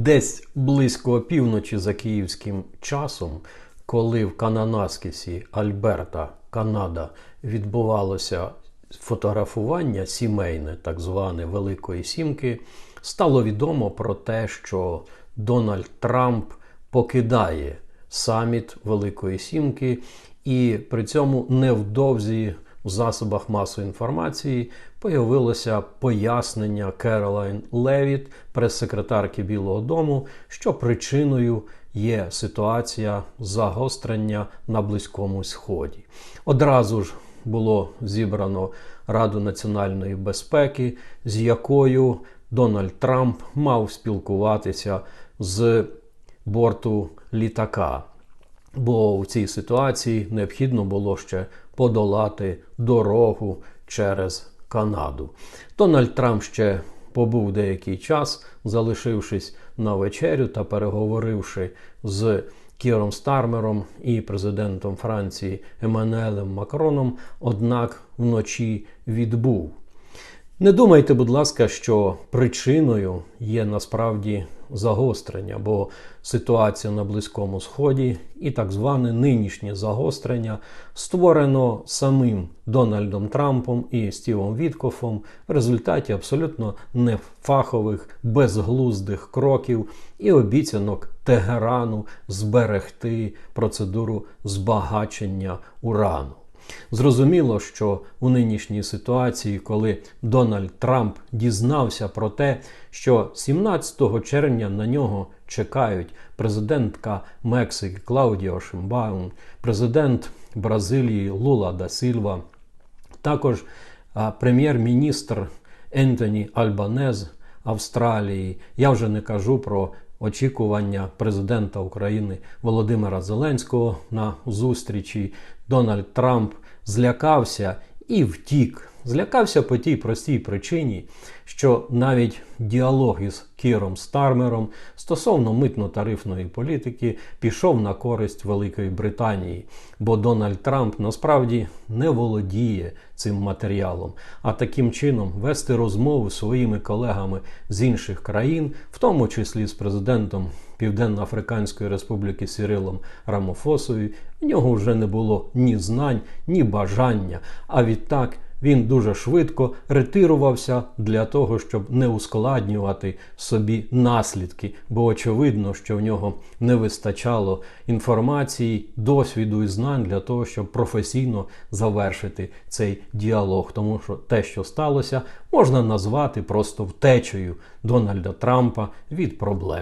Десь близько опівночі за київським часом, коли в Кананаскісі, Альберта, Канада, відбувалося фотографування сімейне, так зване Великої Сімки, стало відомо про те, що Дональд Трамп покидає саміт Великої Сімки, і при цьому невдовзі в засобах масової інформації появилося пояснення Керолайн Левіт, прес-секретарки Білого Дому, що причиною є ситуація загострення на Близькому Сході. Одразу ж було зібрано Раду національної безпеки, з якою Дональд Трамп мав спілкуватися з борту літака. Бо в цій ситуації необхідно було ще подолати дорогу через Канаду. Дональд Трамп ще побув деякий час, залишившись на вечерю та переговоривши з Кіром Стармером і президентом Франції Еммануелем Макроном, однак вночі відбув. Не думайте, будь ласка, що причиною є насправді загострення, бо ситуація на Близькому Сході і так зване нинішнє загострення створено самим Дональдом Трампом і Стівом Віткофом в результаті абсолютно нефахових, безглуздих кроків і обіцянок Тегерану зберегти процедуру збагачення урану. Зрозуміло, що у нинішній ситуації, коли Дональд Трамп дізнався про те, що 17 червня на нього чекають президентка Мексики Клаудіо Шимбаун, президент Бразилії Лула да Сильва, також прем'єр-міністр Ентоні Альбанез Австралії. Я вже не кажу про очікування президента України Володимира Зеленського на зустрічі. Дональд Трамп злякався і втік. Злякався по тій простій причині, що навіть діалог із Кіром Стармером стосовно митно-тарифної політики пішов на користь Великої Британії, бо Дональд Трамп насправді не володіє цим матеріалом. А таким чином вести розмову з своїми колегами з інших країн, в тому числі з президентом Південно-Африканської Республіки Сірилом Рамофосою, в нього вже не було ні знань, ні бажання. А відтак він дуже швидко ретирувався для того, щоб не ускладнювати собі наслідки, бо очевидно, що в нього не вистачало інформації, досвіду і знань для того, щоб професійно завершити цей діалог. Тому що те, що сталося, можна назвати просто втечею Дональда Трампа від проблем.